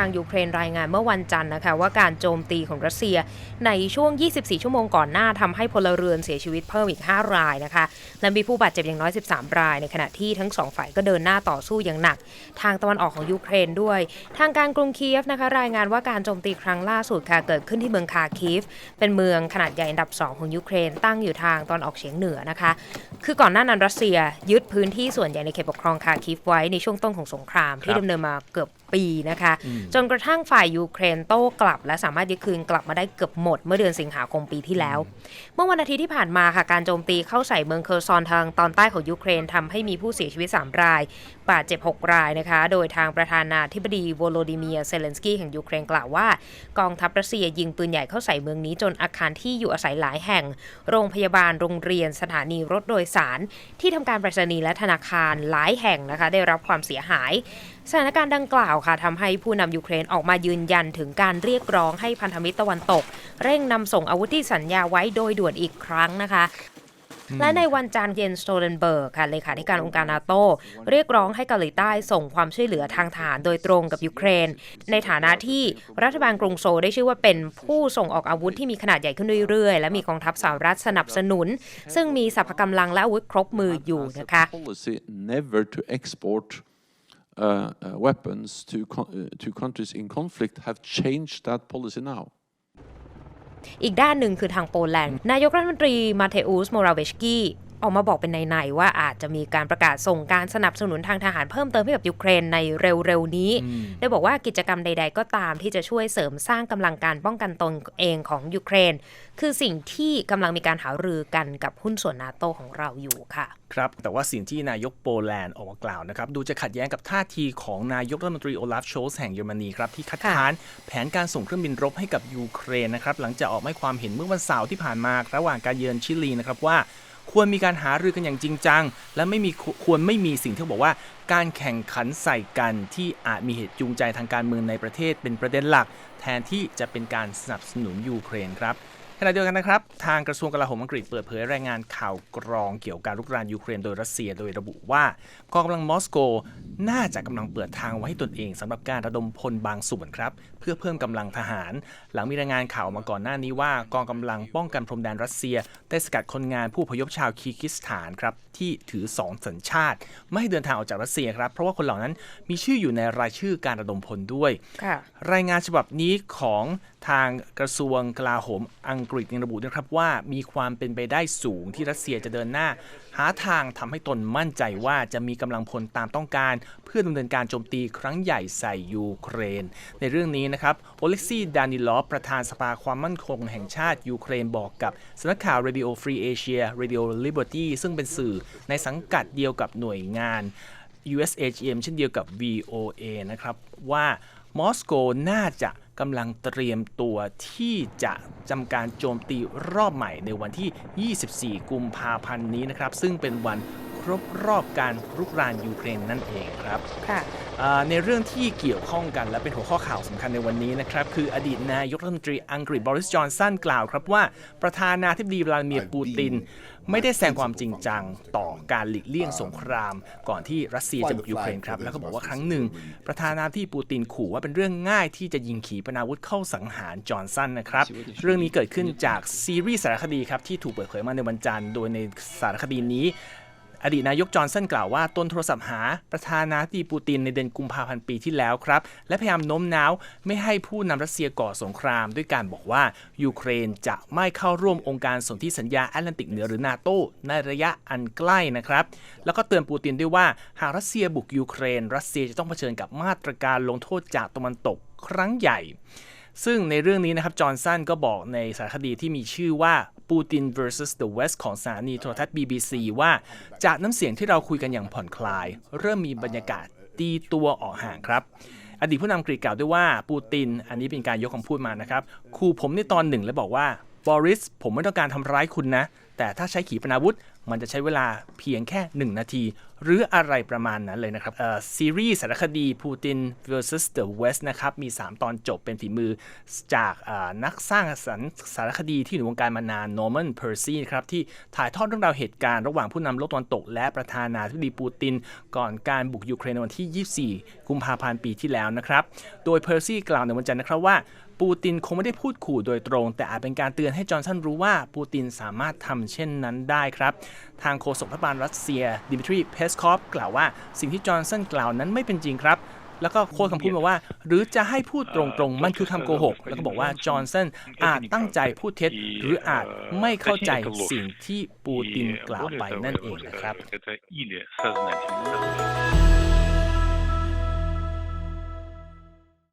างยูเครนรายงานเมื่อวันจันทร์นะคะว่าการโจมตีของรัสเซียในช่วง 24 ชั่วโมงก่อนหน้าทำให้พลเรือนเสียชีวิตเพิ่มอีก 5 รายนะคะและมีผู้บาดเจ็บอย่างน้อย 13 ราย ในขณะที่ทั้งสองฝ่ายก็เดินหน้าต่อสู้อย่างหนัก ทางตะวันออกของยูเครนด้วย ทางการกรุงคีฟนะคะรายงานว่าการโจมตีครั้งล่าสุดค่ะเกิดขึ้นที่เมืองคาคีฟ เป็นเมืองขนาดใหญ่อันดับ 2 ของยูเครนตั้งอยู่ทางตอนออกเฉียงเหนือนะคะ คือก่อนหน้านั้นรัสเซียยึดพื้นที่ส่วนใหญ่ในเขตปกครองคาคีฟไว้ในช่วงต้นของสงครามที่ดำเนินมาเกือบ ปีนะคะ จนกระทั่งฝ่ายยูเครนโต้กลับ และสามารถยึดคืนกลับมาได้เกือบหมดเมื่อเดือนสิงหาคมปีที่แล้ว เมื่อวันอาทิตย์ที่ผ่านมาค่ะการโจมตีเข้าใส่เมืองเคอร์ซอนทางตอนใต้ของยูเครนทำให้มีผู้เสียชีวิต 3 ราย บาดเจ็บ 6 รายนะคะ โดยทางประธานาธิบดีโวโลดิเมียร์เซเลนสกี้แห่งยูเครนกล่าวว่า กองทัพรัสเซียยิงปืนใหญ่เข้าใส่เมืองนี้จนอาคารที่อยู่อาศัยหลายแห่ง โรงพยาบาลโรงเรียนสถานีรถโดยสาร ที่ทำการไปรษณีย์และธนาคารหลายแห่งนะคะ ได้รับความเสียหาย สถานการณ์ดังกล่าวค่ะทำให้ผู้นำยูเครนออกมายืนยันถึงการเรียกร้องให้พันธมิตรตะวันตก เร่งนำส่งอาวุธที่สัญญาไว้โดยด่วนอีกครั้งนะคะและในวันจันทร์เยนสโตเลนเบิร์กค่ะเลขาธิการองค์การนาโตเรียกร้องให้เกาหลีใต้ส่งความช่วยเหลือทางทหารโดยตรงกับยูเครน ในฐานะที่รัฐบาลกรุงโซลได้ชื่อว่าเป็นผู้ส่งออกอาวุธที่มีขนาดใหญ่ขึ้นเรื่อยๆ และมีกองทัพสหรัฐสนับสนุน ซึ่งมีสรรพกำลังและอาวุธครบมืออยู่นะคะ weapons to co- uh, to countries in conflict have changed that policy now. อีกด้านหนึ่งคือทางโปแลนด์ นายกรัฐมนตรีมาเทอุสโมราเวชกี้ ออกมาบอกเป็นในๆว่าอาจจะมีการประกาศส่งการสนับสนุนทางทหารเพิ่มเติมให้กับยูเครนในเร็วๆนี้โดยบอกว่ากิจกรรมใด ๆ ก็ตามที่จะช่วยเสริมสร้างกำลังการป้องกันตนเองของยูเครน คือสิ่งที่กำลังมีการหารือกันกับหุ้นส่วนนาโตของเราอยู่ค่ะ ครับ แต่ว่าสิ่งที่นายกโปแลนด์ออกมากล่าวนะครับ ดูจะขัดแย้งกับท่าทีของนายกรัฐมนตรีโอลาฟโชลส์แห่งเยอรมนีครับที่คัดค้านแผนการส่งเครื่องบินรบให้กับยูเครนนะครับหลังจากออกมาให้ความเห็นเมื่อวันเสาร์ที่ผ่านมาระหว่างการเยือนชิลีนะครับว่า ควรมีการหารือกันอย่างจริงจัง และไม่มีควรไม่มีสิ่งที่บอกว่า การแข่งขันใส่กันที่อาจมีเหตุจูงใจทางการเมืองในประเทศเป็นประเด็นหลัก แทนที่จะเป็นการสนับสนุนยูเครนครับ ขณะเดียวกันนะครับ ทางกระทรวงกลาโหมอังกฤษเปิดเผยรายงานข่าวกรองเกี่ยวกับการลุกรานยูเครนโดยรัสเซียโดยระบุว่ากองกำลังมอสโกน่าจะกำลังเปิดทางไว้ให้ตนเองสำหรับการระดมพลบางส่วนครับ เพื่อเพิ่มกำลังทหาร หลังมีรายงานข่าวมาก่อนหน้านี้ว่ากองกำลังป้องกันพรมแดนรัสเซียได้สกัดคนงานผู้อพยพชาวคีร์กิสถานครับที่ถือสองสัญชาติ ไม่ให้เดินทางออกจากรัสเซียครับ เพราะว่าคนเหล่านั้นมีชื่ออยู่ในรายชื่อการระดมพลด้วยค่ะรายงานฉบับนี้ของทางกระทรวงกลาโหมอังกฤษยังระบุด้วยครับว่ามีความเป็นไปได้สูงที่รัสเซียจะเดินหน้า หาทางทำให้ตนมั่นใจว่าจะมีกำลังพลตามต้องการ เพื่อดำเนินการโจมตีครั้งใหญ่ใส่ยูเครน ในเรื่องนี้นะครับโอเล็กซี่ดานิลอฟประธานสภาความมั่นคงแห่งชาติยูเครนบอกกับสำนักข่าว Radio Free Asia Radio Liberty ซึ่งเป็นสื่อในสังกัดเดียวกับหน่วยงาน USAGM เช่นเดียวกับ VOA นะครับว่ามอสโกน่าจะ กำลังเตรียมตัวที่จะจำการโจมตีรอบใหม่ในวันที่ 24 กุมภาพันธ์นี้นะครับ ซึ่งเป็นวัน ครบรอบการรุกรานยูเครนนั่นเองครับค่ะอ่าในเรื่องที่เกี่ยวข้องกันและเป็นหัวข้อข่าวสำคัญในวันนี้นะครับ คืออดีตนายกรัฐมนตรีอังกฤษบริสจอนสันกล่าวครับว่า ประธานาธิบดีวลาดิเมียร์ปูติน ไม่ได้แสดงความจริงจังต่อการหลีกเลี่ยงสงคราม ก่อนที่รัสเซียจะบุกยูเครนครับ แล้วก็บอกว่าครั้งหนึ่ง ประธานาธิบดีปูตินขู่ว่าเป็นเรื่องง่ายที่จะยิงขีปนาวุธเข้าสังหารจอห์นสันนะครับเรื่องนี้เกิดขึ้นจากซีรีส์สารคดีครับที่ถูกเปิดเผยมาในวันจันทร์โดยในสารคดีนี้ อดีตนายกจอห์นสันกล่าวว่าตนโทรศัพท์หาประธานาธิบดีปูตินในเดือนกุมภาพันธ์ปีที่แล้วครับ และพยายามโน้มน้าวไม่ให้ผู้นำรัสเซียก่อสงคราม ด้วยการบอกว่ายูเครนจะไม่เข้าร่วมองค์การสนธิสัญญาแอตแลนติกเหนือหรือนาโตในระยะอันใกล้นะครับ แล้วก็เตือนปูตินด้วยว่าหากรัสเซียบุกยูเครน รัสเซียจะต้องเผชิญกับมาตรการลงโทษจากตะวันตกครั้งใหญ่ ซึ่งในเรื่องนี้นะครับจอห์นสันก็บอกในสารคดีที่มีชื่อว่าปูติน vs the West ของสถานีโทรทัศน์ BBC ว่าจากน้ำเสียงที่เราคุยกันอย่างผ่อนคลาย เริ่มมีบรรยากาศตีตัวออกห่างครับ อดีตผู้นำกรีกกล่าวด้วยว่าปูติน อันนี้เป็นการยกคำพูดมานะครับขู่ผมในตอนหนึ่งและบอกว่าบอริสผมไม่ต้องการทำร้ายคุณนะ แต่ถ้าใช้ขีปนาวุธมันจะใช้เวลาเพียงแค่ 1 นาที หรืออะไรประมาณนั้นเลยนะครับซีรีส์สารคดี Putin vs the West นะครับมี 3 ตอนจบเป็นฝีมือจากนักสร้างสรรสารคดีที่อยู่ในวงการมานาน Norman Percy ครับที่ถ่ายทอดเรื่องราวเหตุการณ์ระหว่างผู้นำโลกตะวันตก และประธานาธิบดีปูติน ก่อนการบุกยูเครนในวันที่ 24 กุมภาพันธ์ปีที่แล้วนะครับ โดย Percy กล่าวในวันจันทร์นะครับว่าปูตินคงไม่ได้พูดขู่โดยตรง แต่อาจเป็นการเตือนให้จอห์นสันรู้ว่าปูตินสามารถทำเช่นนั้นได้ครับทางโฆษกรัฐบาลรัสเซียดิมิทรีเพสคอฟกล่าวว่าสิ่งที่จอห์นสันกล่าวนั้นไม่เป็นจริงครับแล้วก็โค้ดคำพูดมาว่า หรือจะให้พูดตรงๆ มันคือคำโกหก แล้วก็บอกว่าจอห์นสันอาจตั้งใจพูดเท็จ หรืออาจไม่เข้าใจสิ่งที่ปูตินกล่าวไปนั่นเองนะครับ